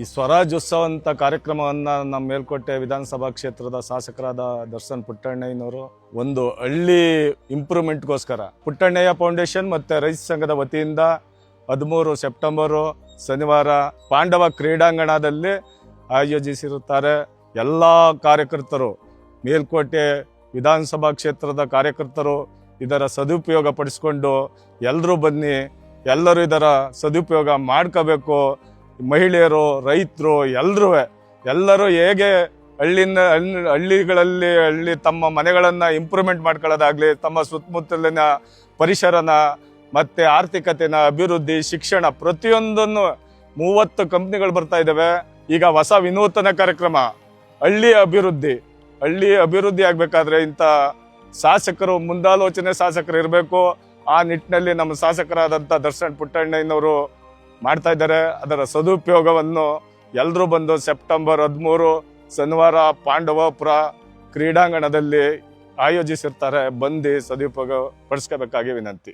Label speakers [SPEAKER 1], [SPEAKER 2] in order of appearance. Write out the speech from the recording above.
[SPEAKER 1] ಈ ಸ್ವರಾಜ್ಯೋತ್ಸವ ಅಂತ ಕಾರ್ಯಕ್ರಮವನ್ನ ನಮ್ಮ ಮೇಲ್ಕೋಟೆ ವಿಧಾನಸಭಾ ಕ್ಷೇತ್ರದ ಶಾಸಕರಾದ ದರ್ಶನ್ ಪುಟ್ಟಣ್ಣಯ್ಯನವರು ಒಂದು ಹಳ್ಳಿ ಇಂಪ್ರೂವ್ಮೆಂಟ್ಗೋಸ್ಕರ, ಪುಟ್ಟಣ್ಣಯ್ಯ ಫೌಂಡೇಶನ್ ಮತ್ತು ರೈತ ಸಂಘದ ವತಿಯಿಂದ ಹದಿಮೂರು ಸೆಪ್ಟೆಂಬರು ಶನಿವಾರ ಪಾಂಡವ ಕ್ರೀಡಾಂಗಣದಲ್ಲಿ ಆಯೋಜಿಸಿರುತ್ತಾರೆ ಎಲ್ಲ ಕಾರ್ಯಕರ್ತರು, ಮೇಲ್ಕೋಟೆ ವಿಧಾನಸಭಾ ಕ್ಷೇತ್ರದ ಕಾರ್ಯಕರ್ತರು ಇದರ ಸದುಪಯೋಗ ಪಡಿಸ್ಕೊಂಡು ಎಲ್ಲರೂ ಬನ್ನಿ, ಎಲ್ಲರೂ ಇದರ ಸದುಪಯೋಗ ಮಾಡ್ಕೋಬೇಕು ಮಹಿಳೆಯರು, ರೈತರು ಎಲ್ಲರೂ ಎಲ್ಲರೂ ಹೇಗೆ ಹಳ್ಳಿನ, ಹಳ್ಳಿಗಳಲ್ಲಿ ಹಳ್ಳಿ ತಮ್ಮ ಮನೆಗಳನ್ನು ಇಂಪ್ರೂವ್ಮೆಂಟ್ ಮಾಡ್ಕೊಳ್ಳೋದಾಗಲಿ, ತಮ್ಮ ಸುತ್ತಮುತ್ತಲಿನ ಪರಿಸರನ ಮತ್ತೆ ಆರ್ಥಿಕತೆನ, ಅಭಿವೃದ್ಧಿ, ಶಿಕ್ಷಣ ಪ್ರತಿಯೊಂದನ್ನು ಮೂವತ್ತು ಕಂಪ್ನಿಗಳು ಬರ್ತಾ ಇದ್ದಾವೆ ಈಗ ಹೊಸ ವಿನೂತನ ಕಾರ್ಯಕ್ರಮ, ಹಳ್ಳಿ ಅಭಿವೃದ್ಧಿ. ಹಳ್ಳಿ ಅಭಿವೃದ್ಧಿ ಆಗಬೇಕಾದ್ರೆ ಇಂಥ ಶಾಸಕರು, ಮುಂದಾಲೋಚನೆ ಶಾಸಕರು ಇರಬೇಕು. ಆ ನಿಟ್ಟಿನಲ್ಲಿ ನಮ್ಮ ಶಾಸಕರಾದಂಥ ದರ್ಶನ್ ಪುಟ್ಟಣ್ಣಯ್ಯನವರು ಮಾಡ್ತಾ ಇದ್ದಾರೆ. ಅದರ ಸದುಪಯೋಗವನ್ನು ಎಲ್ಲರೂ ಬಂದು ಸೆಪ್ಟೆಂಬರ್ ಹದಿಮೂರು ಶನಿವಾರ ಪಾಂಡವಪುರ ಕ್ರೀಡಾಂಗಣದಲ್ಲಿ ಆಯೋಜಿಸಿರ್ತಾರೆ. ಬಂದು ಸದುಪಯೋಗ ಪಡಿಸ್ಕೋಬೇಕಾಗಿ ವಿನಂತಿ.